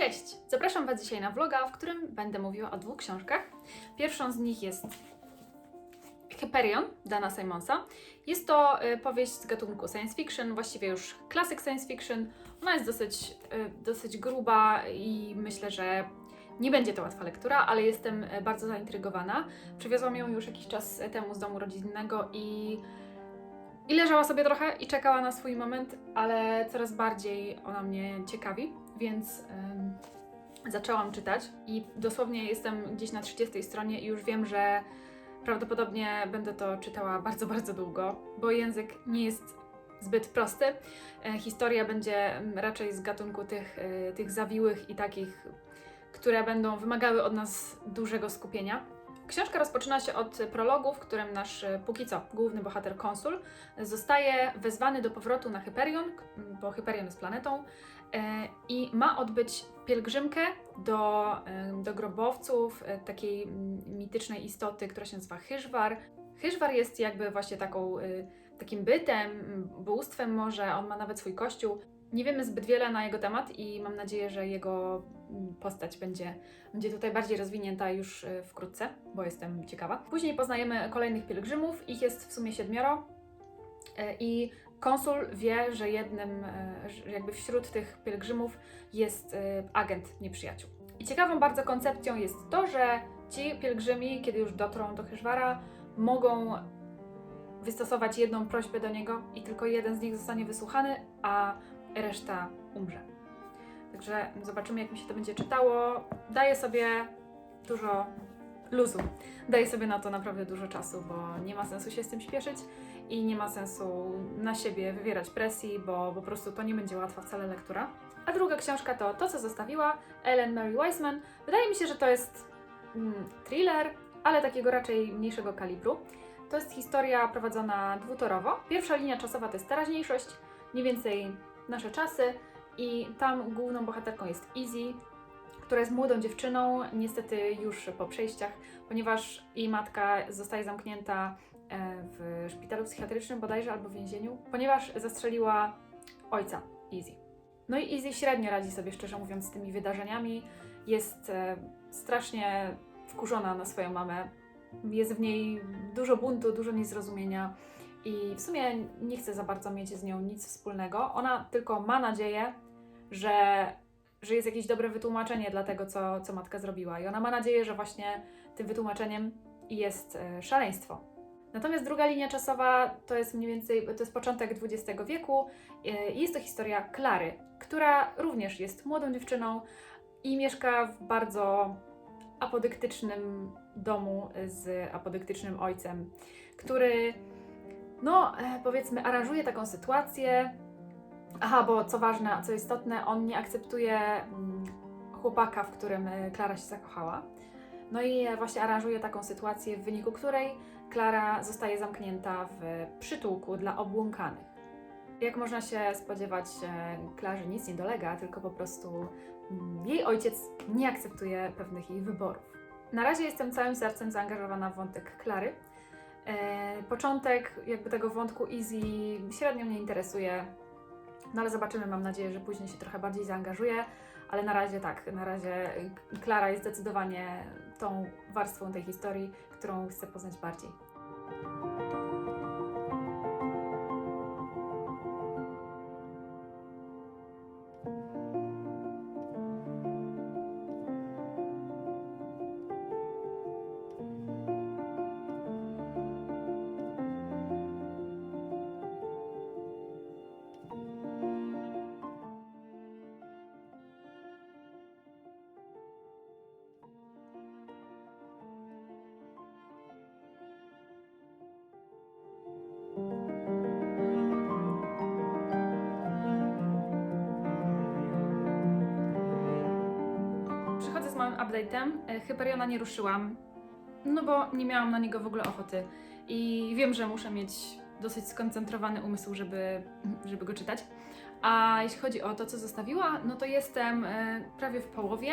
Cześć! Zapraszam Was dzisiaj na vloga, w którym będę mówiła o dwóch książkach. Pierwszą z nich jest Hyperion Dana Simonsa. Jest to y, powieść z gatunku science fiction, właściwie już klasyk science fiction. Ona jest dosyć, y, dosyć gruba i myślę, że nie będzie to łatwa lektura, ale jestem y, bardzo zaintrygowana. Przywiozłam ją już jakiś czas temu z domu rodzinnego i i leżała sobie trochę i czekała na swój moment, ale coraz bardziej ona mnie ciekawi, więc em, zaczęłam czytać i dosłownie jestem gdzieś na 30 stronie i już wiem, że prawdopodobnie będę to czytała bardzo, bardzo długo, bo język nie jest zbyt prosty. E, Historia będzie raczej z gatunku tych, e, tych zawiłych i takich, które będą wymagały od nas dużego skupienia. Książka rozpoczyna się od prologu, w którym nasz e, póki co główny bohater konsul zostaje wezwany do powrotu na Hyperion, bo Hyperion jest planetą, e, i ma odbyć pielgrzymkę do, e, do grobowców takiej mitycznej istoty, która się nazywa Hyżwar. Hyżwar jest jakby właśnie taką, takim bytem, bóstwem może, on ma nawet swój kościół. Nie wiemy zbyt wiele na jego temat i mam nadzieję, że jego postać będzie, będzie tutaj bardziej rozwinięta już e, wkrótce, bo jestem ciekawa. Później poznajemy kolejnych pielgrzymów, ich jest w sumie siedmioro. E, I konsul wie, że jednym, e, jakby wśród tych pielgrzymów jest agent nieprzyjaciół. I ciekawą bardzo koncepcją jest to, że ci pielgrzymi, kiedy już dotrą do Hyżwara, mogą wystosować jedną prośbę do niego i tylko jeden z nich zostanie wysłuchany, a reszta umrze. Także zobaczymy, jak mi się to będzie czytało. Daję sobie dużo luzu. Daję sobie na to naprawdę dużo czasu, bo nie ma sensu się z tym śpieszyć i nie ma sensu na siebie wywierać presji, bo po prostu to nie będzie łatwa wcale lektura. A druga książka to To, co zostawiła Ellen Mary Wiseman. Wydaje mi się, że to jest mm, thriller, ale takiego raczej mniejszego kalibru. To jest historia prowadzona dwutorowo. Pierwsza linia czasowa to jest teraźniejszość, mniej więcej nasze czasy i tam główną bohaterką jest Izzy, która jest młodą dziewczyną, niestety już po przejściach, ponieważ jej matka zostaje zamknięta e, w szpitalu psychiatrycznym bodajże albo w więzieniu, ponieważ zastrzeliła ojca Izzy. No i Izzy średnio radzi sobie, szczerze mówiąc, z tymi wydarzeniami. Jest e, strasznie wkurzona na swoją mamę. Jest w niej dużo buntu, dużo niezrozumienia i w sumie nie chce za bardzo mieć z nią nic wspólnego. Ona tylko ma nadzieję, że, że jest jakieś dobre wytłumaczenie dla tego, co, co matka zrobiła. I ona ma nadzieję, że właśnie tym wytłumaczeniem jest e, szaleństwo. Natomiast druga linia czasowa to jest mniej więcej, to jest początek XX wieku e, i jest to historia Klary, która również jest młodą dziewczyną i mieszka w bardzo apodyktycznym domu z apodyktycznym ojcem, który, no e, powiedzmy, aranżuje taką sytuację. Aha, bo co ważne, co istotne, on nie akceptuje mm, chłopaka, w którym e, Klara się zakochała. No i e, właśnie aranżuje taką sytuację, w wyniku której Klara zostaje zamknięta w przytułku dla obłąkanych. Jak można się spodziewać, Klarze nic nie dolega, tylko po prostu mm, jej ojciec nie akceptuje pewnych jej wyborów. Na razie jestem całym sercem zaangażowana w wątek Klary. E, początek jakby tego wątku Easy średnio mnie interesuje, no ale zobaczymy, mam nadzieję, że później się trochę bardziej zaangażuję, ale na razie tak, na razie Klara jest zdecydowanie tą warstwą tej historii, którą chcę poznać bardziej. Update'em. E, Hyperiona nie ruszyłam, no bo nie miałam na niego w ogóle ochoty. I wiem, że muszę mieć dosyć skoncentrowany umysł, żeby, żeby go czytać. A jeśli chodzi o to, co zostawiła, no to jestem e, prawie w połowie.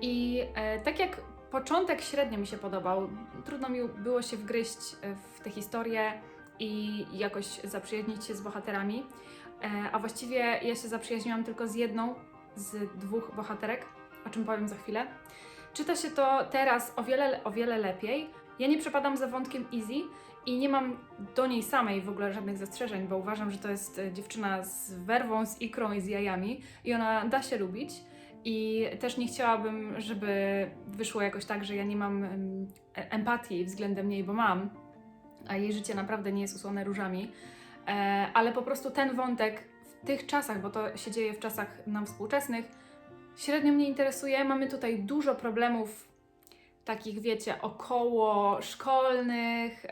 I e, tak jak początek średnio mi się podobał, trudno mi było się wgryźć w tę historię i jakoś zaprzyjaźnić się z bohaterami. A właściwie ja się zaprzyjaźniłam tylko z jedną z dwóch bohaterek, o czym powiem za chwilę. Czyta się to teraz o wiele, o wiele lepiej. Ja nie przepadam za wątkiem Easy i nie mam do niej samej w ogóle żadnych zastrzeżeń, bo uważam, że to jest e, dziewczyna z werwą, z ikrą i z jajami i ona da się lubić. I też nie chciałabym, żeby wyszło jakoś tak, że ja nie mam e- empatii względem niej, bo mam, a jej życie naprawdę nie jest usłone różami. E, ale po prostu ten wątek w tych czasach, bo to się dzieje w czasach nam współczesnych, średnio mnie interesuje. Mamy tutaj dużo problemów takich, wiecie, około szkolnych,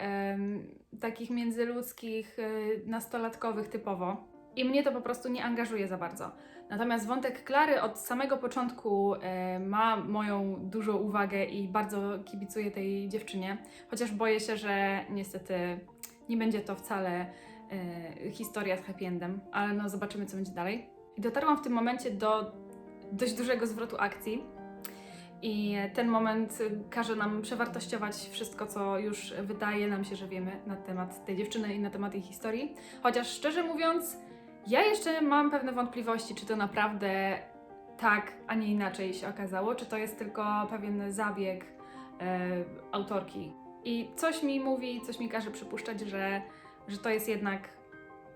takich międzyludzkich, y, nastolatkowych typowo. I mnie to po prostu nie angażuje za bardzo. Natomiast wątek Klary od samego początku e, ma moją dużą uwagę i bardzo kibicuję tej dziewczynie, chociaż boję się, że niestety nie będzie to wcale e, historia z happy endem, ale no zobaczymy, co będzie dalej. I dotarłam w tym momencie do dość dużego zwrotu akcji. I ten moment każe nam przewartościować wszystko, co już wydaje nam się, że wiemy na temat tej dziewczyny i na temat jej historii. Chociaż szczerze mówiąc, ja jeszcze mam pewne wątpliwości, czy to naprawdę tak, a nie inaczej się okazało, czy to jest tylko pewien zabieg e, autorki. I coś mi mówi, coś mi każe przypuszczać, że, że to jest jednak,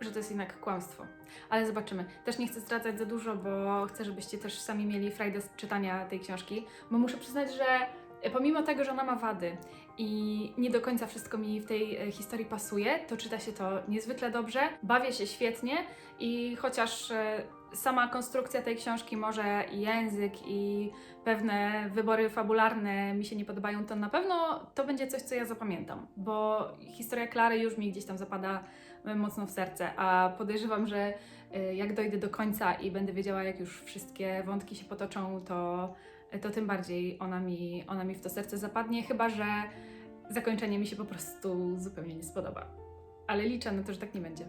że to jest jednak kłamstwo. Ale zobaczymy. Też nie chcę zdradzać za dużo, bo chcę, żebyście też sami mieli frajdę z czytania tej książki, bo muszę przyznać, że pomimo tego, że ona ma wady i nie do końca wszystko mi w tej e, historii pasuje, to czyta się to niezwykle dobrze, bawię się świetnie i chociaż e, sama konstrukcja tej książki, może i język i pewne wybory fabularne mi się nie podobają, to na pewno to będzie coś, co ja zapamiętam, bo historia Klary już mi gdzieś tam zapada e, mocno w serce, a podejrzewam, że e, jak dojdę do końca i będę wiedziała, jak już wszystkie wątki się potoczą, to, to tym bardziej ona mi, ona mi w to serce zapadnie, chyba że zakończenie mi się po prostu zupełnie nie spodoba. Ale liczę na to, że tak nie będzie.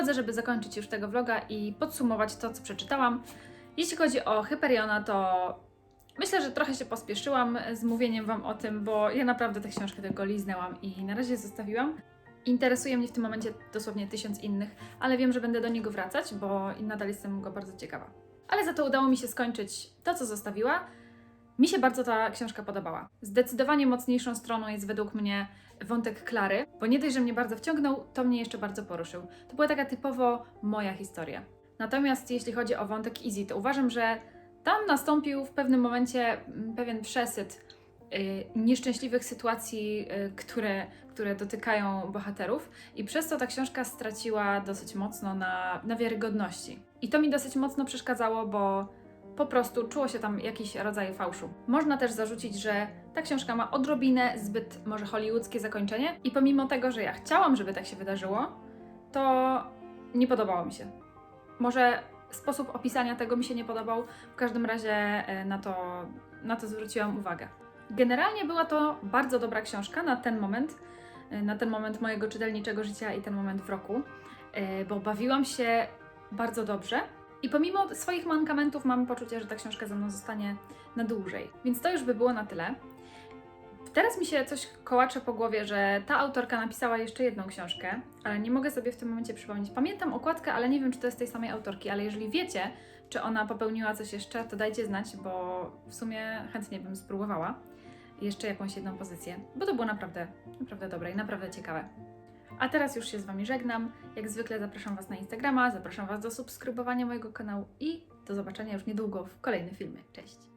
Przychodzę, żeby zakończyć już tego vloga i podsumować to, co przeczytałam. Jeśli chodzi o Hyperiona, to myślę, że trochę się pospieszyłam z mówieniem Wam o tym, bo ja naprawdę tę książkę tylko liznęłam i na razie zostawiłam. Interesuje mnie w tym momencie dosłownie tysiąc innych, ale wiem, że będę do niego wracać, bo nadal jestem go bardzo ciekawa. Ale za to udało mi się skończyć to, co zostawiła. Mi się bardzo ta książka podobała. Zdecydowanie mocniejszą stroną jest według mnie wątek Klary, bo nie dość, że mnie bardzo wciągnął, to mnie jeszcze bardzo poruszył. To była taka typowo moja historia. Natomiast jeśli chodzi o wątek Easy, to uważam, że tam nastąpił w pewnym momencie mm, pewien przesyt y, nieszczęśliwych sytuacji, y, które, które dotykają bohaterów, i przez to ta książka straciła dosyć mocno na, na wiarygodności. I to mi dosyć mocno przeszkadzało, bo po prostu czuło się tam jakiś rodzaj fałszu. Można też zarzucić, że ta książka ma odrobinę zbyt może hollywoodzkie zakończenie i pomimo tego, że ja chciałam, żeby tak się wydarzyło, to nie podobało mi się. Może sposób opisania tego mi się nie podobał, w każdym razie e, na to, na to zwróciłam uwagę. Generalnie była to bardzo dobra książka na ten moment, e, na ten moment mojego czytelniczego życia i ten moment w roku, e, bo bawiłam się bardzo dobrze. I pomimo swoich mankamentów mam poczucie, że ta książka ze mną zostanie na dłużej. Więc to już by było na tyle. Teraz mi się coś kołacze po głowie, że ta autorka napisała jeszcze jedną książkę, ale nie mogę sobie w tym momencie przypomnieć. Pamiętam okładkę, ale nie wiem, czy to jest tej samej autorki, ale jeżeli wiecie, czy ona popełniła coś jeszcze, to dajcie znać, bo w sumie chętnie bym spróbowała jeszcze jakąś jedną pozycję, bo to było naprawdę, naprawdę dobre i naprawdę ciekawe. A teraz już się z Wami żegnam. Jak zwykle zapraszam Was na Instagrama, zapraszam Was do subskrybowania mojego kanału i do zobaczenia już niedługo w kolejnym filmie. Cześć!